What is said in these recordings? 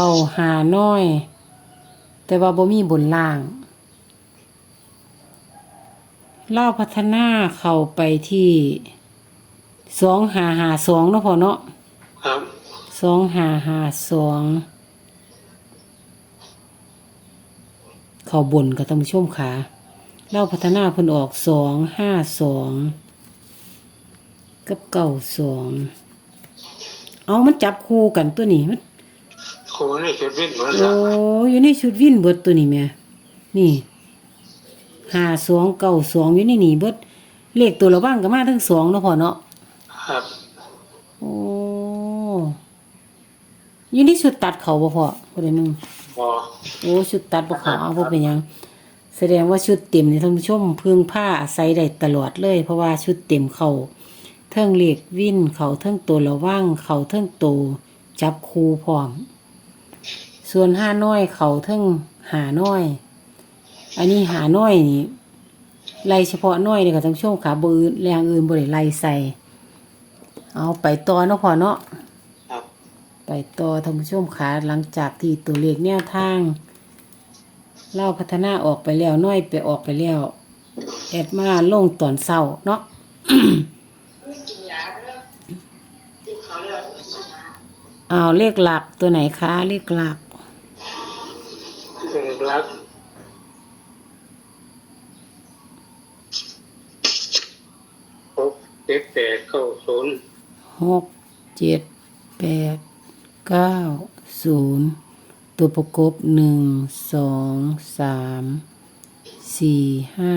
เข้าหาน้อย แต่ว่าบ่มีบนล่างเล่าวพัฒนาเข้าไปที่สองหาหาสองเนาะพอเนาะครับสองหาหาสองเข้าบนกับท่านผู้ชมขาเล่าวพัฒนาเพิ่นออกสองห้าสองกับเก้าสองเอามันจับคู่กันตัวนี้มัน ครูนี่จะวิ่งเหมือนโอ้กันอยู่ในชุดวินเบิดตัวนี้แม่นี่ห้าสองเก้าสองอยู่ในนี่เบิดเลขตัวละว่างก็มาทั้งสองเนาะพ่อเนาะครับโอ้อยู่ในชุดตัดเขาบ่พ่อคนหนึ่งบอโอ้ชุดตัดบ่เขาเอาบ่เป็นหยัง แสดงว่าชุดเต็มนี่ท่านผู้ชมพึ่งผ้าอาศัยได้ตลอดเลย เพราะว่าชุดเต็มเขาเทิงเลขวินเขาเทิงตัวละว่างเขาเทิงตัวจับคูพร้อม ส่วนห้าน้อยเขาเทิงหาน้อย อันนี้หาน้อยนี่ไล่เฉพาะน้อยเลยค่ะท่านผู้ชมขาบือแรงอื่นบริไล่ใส่ เอาไปต่อเนาะพอเนาะครับไปต่อท่านผู้ชมขาหลังจากที่ตัวเลขแนวทางเล่าพัฒนาออกไปแล้วน้อยไปออกไปแล้วแอดมาลงตอนเศร้าเนาะเอาเลขหลักตัวไหนคะเลขหลัก เอกลักษณ์หกเจ็ดแปด เข้าศูนย์หกเจ็ดแปดเก้าศูนย์ตัวประกบหนึ่งสองสามสี่ห้า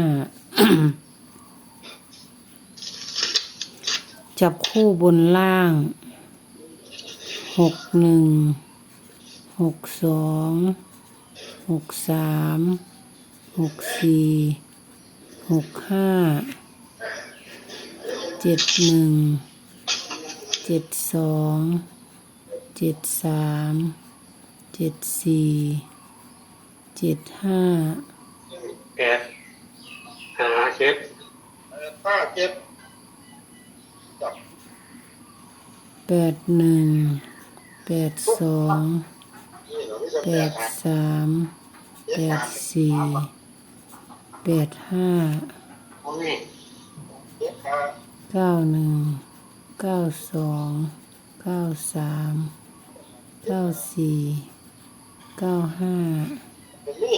จับคู่บนล่างหกหนึ่งหกสองหกสามหกสี่หกห้า เจ็ดหนึ่งเจ็ดสองเจ็ดสามเจ็ดสี่เจ็ดห้าแปดหาเจ็ดห้าเจ็ดแปดหนึ่งแปดสองแปดดสามแปดสี่แปดห้า เอานี่เจ็ดห้าเก้าหนึ่งเก้าสองเก้าสามเก้าสี่เก้าห้าเป็นนี่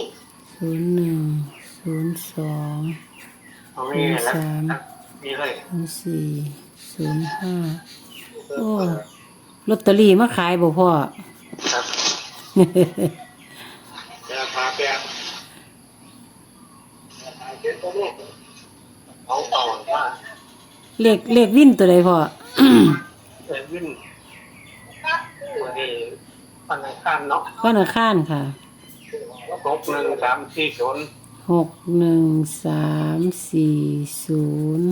ศูนย์หนึ่งศูนย์สองเอานี่แล้วสามนี่เลยศูนย์สี่ศูนย์ห้าโอ้ลอตเตอรี่มาขายบ่พ่อครับแปดห้าแปดแปดห้าเจ็ดตัวนี้เอาต่อว่า เลขเลขวินตัวใดพ่อ เอ็วิ่งวันนี้วันอังคารเนาะวันอังคารค่ะหกหนึ่งสามสี่ศูนย์หกหนึ่งสามสี่ศูนย์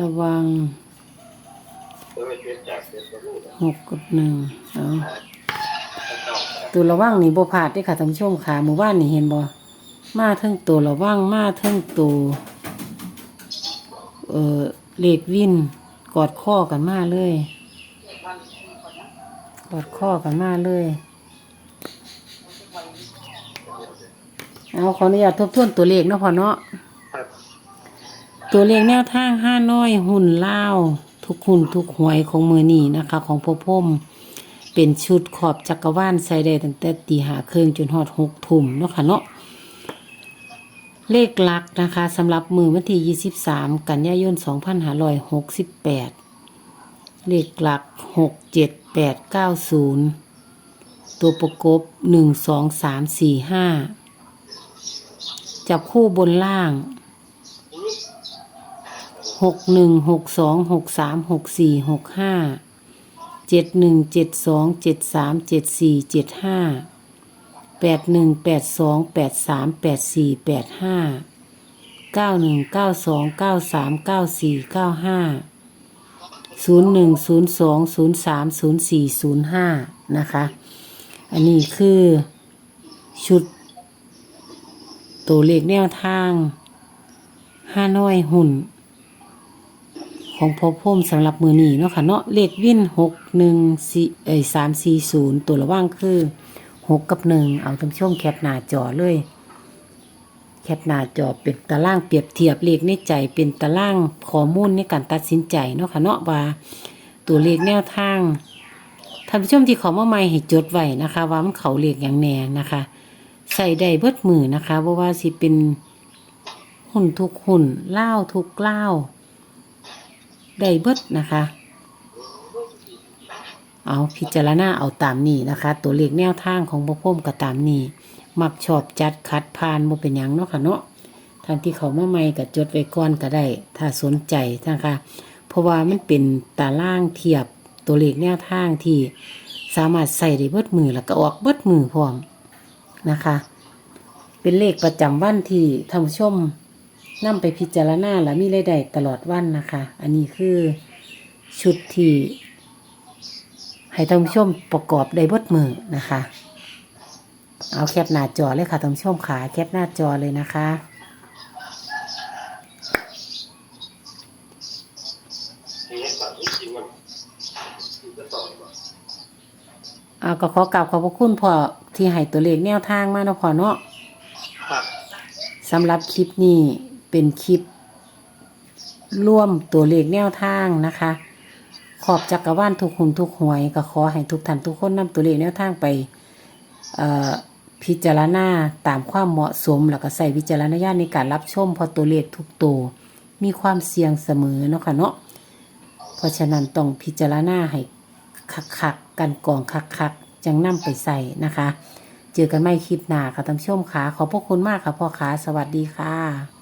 ระวังตัวนี้เจ็ดแปดเจ็ดตัวนี้หกกับหนึ่งเอาตัวระวังนี่บ่พลาดเด้อค่ะท่านผู้ชมค่ะหมู่บ้านนี่เห็นบ่มาเทั้งตัวระวังมาเทั้งตัว เอ่อเลขวินกอดข้อกันมาเลย กอดข้อกันมาเลย เอาขออนุญาตทบทวนตัวเลขเนาะพ่อเนาะครับตัวเลขแนวทางห้าน้อยหุ่นเล่าวทุกหุ่นทุกหวยของมือนี่นะคะ ของพ่อพ่มเป็นชุดขอบจักรวาลใส่ได้ตั้งแต่ตีหาเครื่องจนหอดหกทุ่มเนาะค่ะเนาะ เลขหลักนะคะสำหรับมือวันที่ 23 กันยายน 2568 เลขหลัก 67890 ตัวประกบ 12345 จับคู่บนล่าง 6162636465 7172737475 แปดหนึ่งแปดสองแปดสามแปดสี่แปดห้าเก้าหนึ่งเก้าสองเก้าสามเก้าสี่เก้าห้าศูนย์หนึ่งศูนย์สองศูนย์สามศูนย์สี่ศูนย์ห้านะคะ อันนี้คือชุด ตัวเลขแนวทางห้าน้อยหุ่น ของพ่อพ่มสำหรับมือนีเนาะค่ะเนาะเลขวิ่นหกหนึ่งสี่เอ้ยสามสี่ศูนย์ตัวระว่างคือ หกกับหนึ่งเอาท่านผู้ชมแคปหน้าจอเลย แคปหน้าจอเป็นตารางเปรียบเทียบเลขในใจเป็นตารางข้อมูลในการตัดสินใจเนาะค่ะเนาะว่าตัวเลขแนวทางท่านผู้ชมที่ขามาใหม่ให้จดไว้นะคะ ว่ามันเขาเลขอย่างแน่นะคะ ใส่ได้เบิดมือนะคะเพราะว่าสิเป็นหุ่นทุกหุ่นเล่าทุกเล่าได้เบิดนะคะ เอาพิจารณาเอาตามนี้นะคะ ตัวเลขแนวทางของพวกพ่มก็ตามนี้มักชอบจัดคัดพานบ่เป็นหยังเนาะค่ะเนาะท่านที่เขามาใหม่ก็จดไว้ก่อนก็ได้ ถ้าสนใจนะคะ เพราะว่ามันเป็นตารางเทียบตัวเลขแนวทางที่สามารถใส่ได้เบิดมือแล้วก็ออกเบิดมือพร้อมนะคะ เป็นเลขประจำวันที่ท่านผู้ชมนำไปพิจารณาและมีรายได้ตลอดวันนะคะ อันนี้คือชุดที่ ให้ท่านผู้ชมประกอบได้บดมือนะคะ เอาแคปหน้าจอเลยค่ะท่านผู้ชมขาแคปหน้าจอเลยนะคะเอาก็ขอกราบขอบพระคุณพ่อที่ให้ตัวเลขแนวทางมาเนาะพ่อเนาะสำหรับคลิปนี้เป็นคลิปร่วมตัวเลขแนวทางนะคะ ขอบจักรวาลทุกหุ่นทุกหวยก็ขอให้ทุกท่านทุกคนนำตัวเลขแนวทางไปพิจารณาตามความเหมาะสม แล้วก็ใส่วิจารณญาณในการรับชมพอตัวเลขทุกตัวมีความเสี่ยงเสมอเนาะค่ะเนาะเพราะฉะนั้นต้องพิจารณาให้คักๆกันกองคักๆจังนำไปใส่นะคะ เจอกันไม่คลิปหน้าค่ะท่านผู้ชมค่ะขอบพระคุณมากค่ะพ่อขาสวัสดีค่ะ